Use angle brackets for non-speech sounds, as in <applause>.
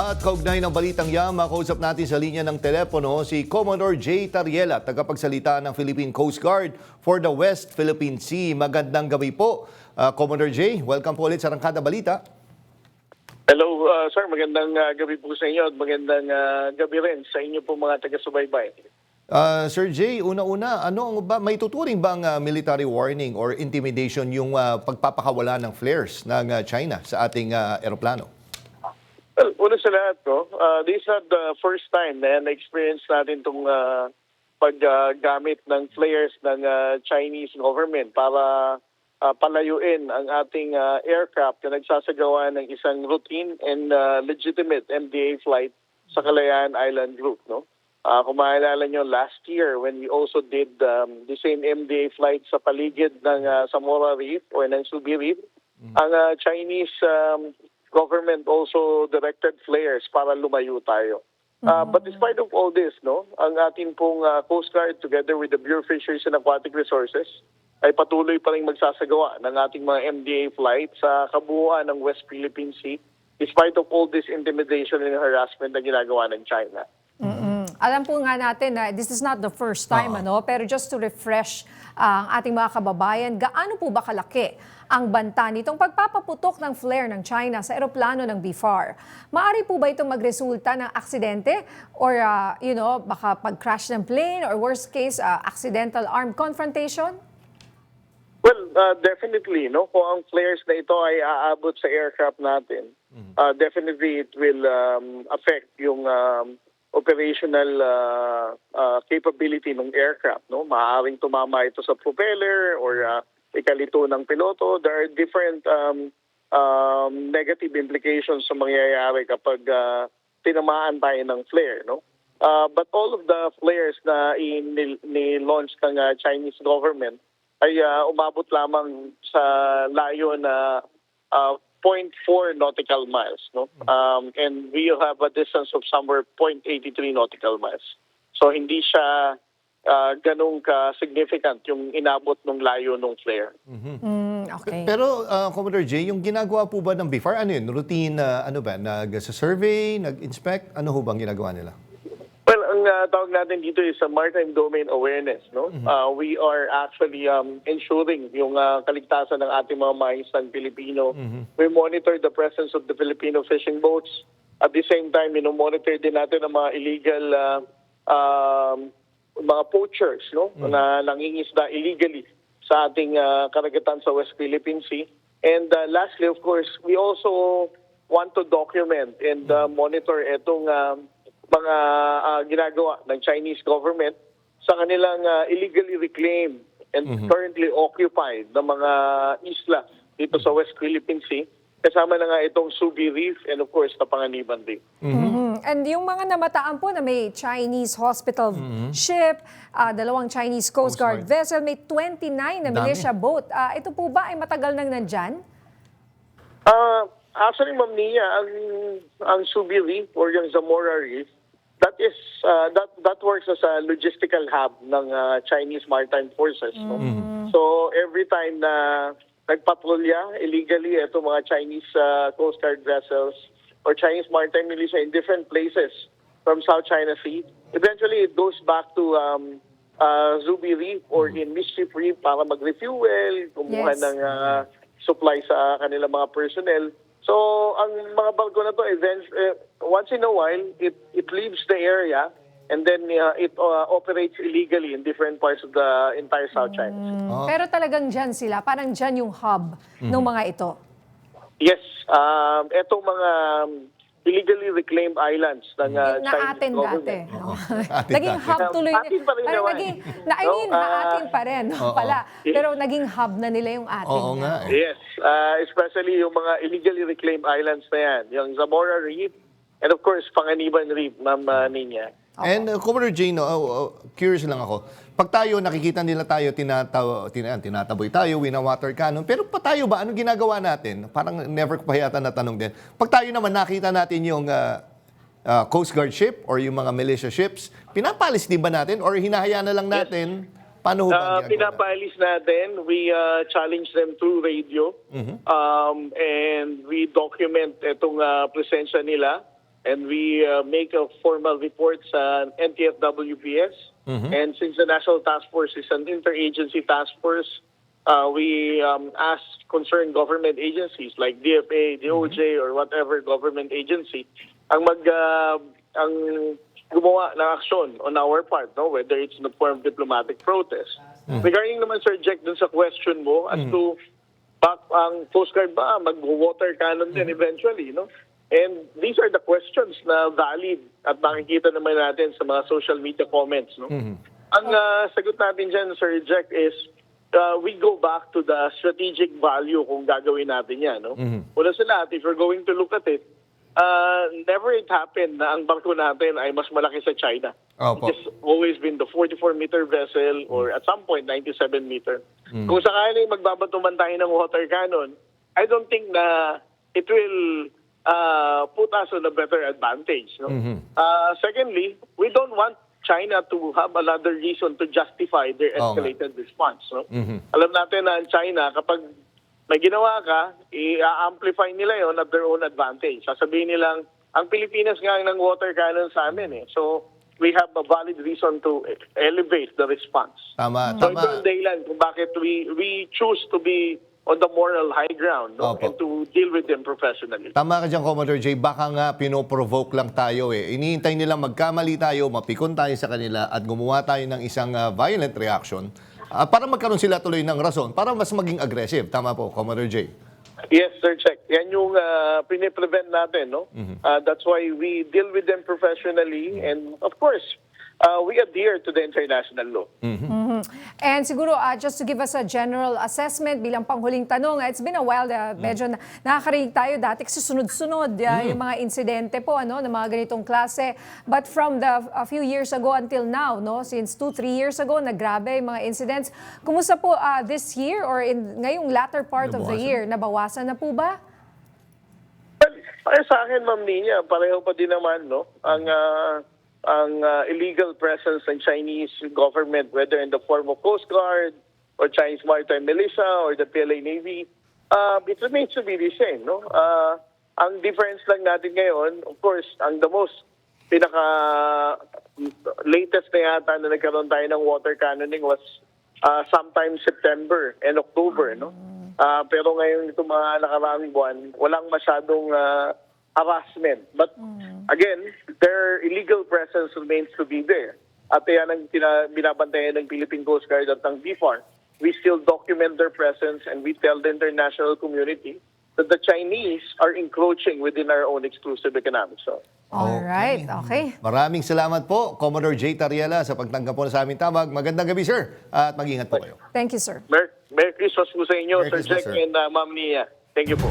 At kaugnay ng balitang yan, makausap natin sa linya ng telepono si Commodore J. Tariela, tagapagsalita ng Philippine Coast Guard for the West Philippine Sea. Magandang gabi po, ah, Commodore J. Welcome po ulit sa Rangkada Balita. Hello, uh, sir. Magandang uh, gabi po sa inyo at magandang uh, gabi rin sa inyo po mga taga-subaybay. Ah, Sir J, una-una, ano ang ba, may tuturing bang ah, military warning or intimidation yung ah, pagpapakawala ng flares ng ah, China sa ating ah, eroplano? Well, una sa lahat, no, uh, this is not the first time na na-experience natin itong uh, paggamit ng flares ng uh, Chinese government para uh, palayuin ang ating uh, aircraft na nagsasagawa ng isang routine and uh, legitimate MDA flight sa Kalayaan Island Group. No? Uh, kung maalala nyo, last year when we also did um, the same MDA flight sa paligid ng uh, Samora Reef or ng Subi Reef, ang uh, Chinese um, government also directed flares para lumayo tayo. Uh, but despite of all this, no, ang ating pong uh, Coast Guard together with the Bureau of Fisheries and Aquatic Resources ay patuloy pa rin magsasagawa ng ating mga MDA flight sa kabuuan ng West Philippine Sea despite of all this intimidation and harassment na ginagawa ng China. Alam po nga natin na this is not the first time, ano, pero just to refresh ah, ang ating mga kababayan, gaano po ba kalaki ang banta nitong pagpapaputok ng flare ng China sa eroplano ng BFAR? Maari po ba itong magresulta ng aksidente or, ah, you know, baka pag-crash ng plane or worst case, ah, accidental armed confrontation? Well, uh, definitely, no? Kung ang flares na ito ay aabot sa aircraft natin, uh, definitely it will um, affect yung um, operational uh, uh, capability ng aircraft, no? Maaaring tumama ito sa propeller or uh, ikalito ng piloto. There are different um, um, negative implications sa mangyayari kapag uh, tinamaan tayo ng flare, no? Uh, but all of the flares na ni-launch ng uh, Chinese government ay uh, umabot lamang sa layo na uh, 0.4 nautical miles. No? Um, and we have a distance of somewhere 0.83 nautical miles. So hindi siya uh, ganun ka-significant yung inabot ng layo ng flare. Mm, okay. Pero ah, Commodore J, yung ginagawa po ba ng BFAR, ano yun? Routine, na ano ba? Nag-survey, nag-inspect? Ano ho bang ginagawa nila? Ang uh, tawag natin dito is a maritime domain awareness. No, uh, we are actually um, ensuring yung uh, kaligtasan ng ating mga maisang Pilipino. We monitor the presence of the Filipino fishing boats. At the same time, monitor din natin ang mga illegal uh, um, mga poachers, no, na nangingisda illegally sa ating uh, karagatan sa West Philippine Sea. And uh, lastly, of course, we also want to document and uh, monitor itong um, mga uh, ginagawa ng Chinese government sa kanilang uh, illegally reclaimed and currently occupied na mga isla dito sa West Philippine Sea. Kasama na nga itong Subi Reef and of course Tapanganiban Reef. Mhm. And yung mga namataan po na may Chinese hospital ship, ah, dalawang Chinese Coast Coast Guard Guard. vessel, may 29 na Dami. militia boat. Ah, ito po ba ay matagal nang nandyan? Uh, actually, Ma'am Nia, ang, ang Subi Reef or yung Zamora Reef, that is uh, that that works as a logistical hub ng uh, Chinese Maritime Forces. No? So every time na nagpatrolya illegally itong mga Chinese uh, Coast Guard vessels or Chinese Maritime Militia in different places from South China Sea, eventually it goes back to um, uh, Zubi Reef or in Mischief Reef para mag-refuel, kumuha Yes. ng uh, supply sa kanilang mga personnel. So, ang mga barko na to, events, eh, once in a while, it, it leaves the area and then uh, it uh, operates illegally in different parts of the entire South China Sea. Mm, Pero talagang dyan sila, parang dyan yung hub ng mga ito. Yes, um, etong mga um, illegally reclaimed islands ng uh, na Chinese atin dati. government. No? <laughs> Atin <laughs> naging dati. hub tuloy. Atin pa rin naman. naging, na, I No, mean, ah, atin pa rin no, oo. pala. Pero naging hub na nila yung atin. Oo nga eh. Yes, uh, especially yung mga illegally reclaimed islands na yan. Yung Zamora Reef and of course, Panganiban Reef, Ma'am uh, Ninya. And uh, Commodore J, no, oh, oh, curious lang ako. Pag tayo, nakikita nila tayo, tinataw, tina, tinataboy tayo, wina-water cannon. Pero pa tayo ba, anong ginagawa natin? Parang never ko pa yata natanong din. Pag tayo naman nakita natin yung uh, uh, Coast Guard ship or yung mga militia ships, pinapalis din ba natin or hinahayaan na lang natin? Paano ho ba Uh, pinapaalis natin. We uh, challenge them through radio. Mm-hmm. Um, and we document itong uh, presensya nila. and we uh, make a formal report sa NTFWPS. And since the National Task Force is an interagency task force, uh, we um, ask concerned government agencies like DFA, DOJ, or whatever government agency ang mag uh, ang gumawa ng aksyon on our part, no? whether it's in the form of diplomatic protest. Regarding naman, Sir Jack, dun sa question mo as to bak ang Coast Guard ba mag-water cannon din eventually, no? And these are the questions na valid at makikita naman natin sa mga social media comments, no? Ang ah, sagot natin dyan, Sir Jack, is uh, we go back to the strategic value kung gagawin natin yan, no? Una sa lahat, if you're going to look at it, uh, never it happened na ang barko natin ay mas malaki sa China. Opo. It's always been the 44-meter vessel or at some point 97-meter. Kung sakaling magbabatuman tayo ng water cannon, I don't think na it will uh, put us on a better advantage. No? Uh, secondly, we don't want China to have another reason to justify their escalated response. No? Alam natin na ang China, kapag may ginawa ka, i-amplify nila yon at their own advantage. Sasabihin nilang, ang Pilipinas nga ang ng water cannon sa amin eh. So, we have a valid reason to elevate the response. Tama, So, ito tama. ang dahilan kung bakit we, we choose to be on the moral high ground no? Opo. and to deal with them professionally. Tama ka dyan, Commodore J. Baka nga pinoprovoke lang tayo eh. Iniintay nila magkamali tayo, mapikon tayo sa kanila at gumawa tayo ng isang ah, violent reaction ah, para magkaroon sila tuloy ng rason para mas maging aggressive. Tama po, Commodore J. Yes, sir, check. Yan yung uh, piniprevent natin, no? Uh, that's why we deal with them professionally and of course, uh, we adhere to the international law. And siguro, uh, just to give us a general assessment bilang panghuling tanong, uh, it's been a while, uh, medyo na, nakakarinig tayo dati kasi sunod-sunod uh, yung mga insidente po ano, ng mga ganitong klase. But from the a few years ago until now, no, since two, three years ago, naggrabe yung mga incidents. Kumusta po uh, this year or in ngayong latter part of the Nabawasan? year? Nabawasan na po ba? Well, para sa akin, Ma'am Nina, pareho pa din naman, no? Ang ah, ang ah, illegal presence ng Chinese government, whether in the form of Coast Guard or Chinese Maritime Militia or the PLA Navy, uh, it remains to be the same, no? Ah, ang difference lang natin ngayon, of course, ang the most pinaka latest na yata na nagkaroon tayo ng water cannoning was ah, sometime September and October, no? Ah, pero ngayon itong mga nakaraang buwan, walang masyadong ah, harassment. But again, their illegal presence remains to be there. At yan ang binabantayan ng Philippine Coast Guard at ng BFAR. We still document their presence and we tell the international community that the Chinese are encroaching within our own exclusive economic zone. All right, okay. Maraming salamat po, Commodore J. Tariela, sa pagtanggap po sa aming tawag. Magandang gabi, sir. At mag-ingat po kayo. Thank you, sir. Merry, Merry Christmas po sa inyo, Merry Sir Christmas, Jack sir. and uh, Ma'am Nia. Thank you po.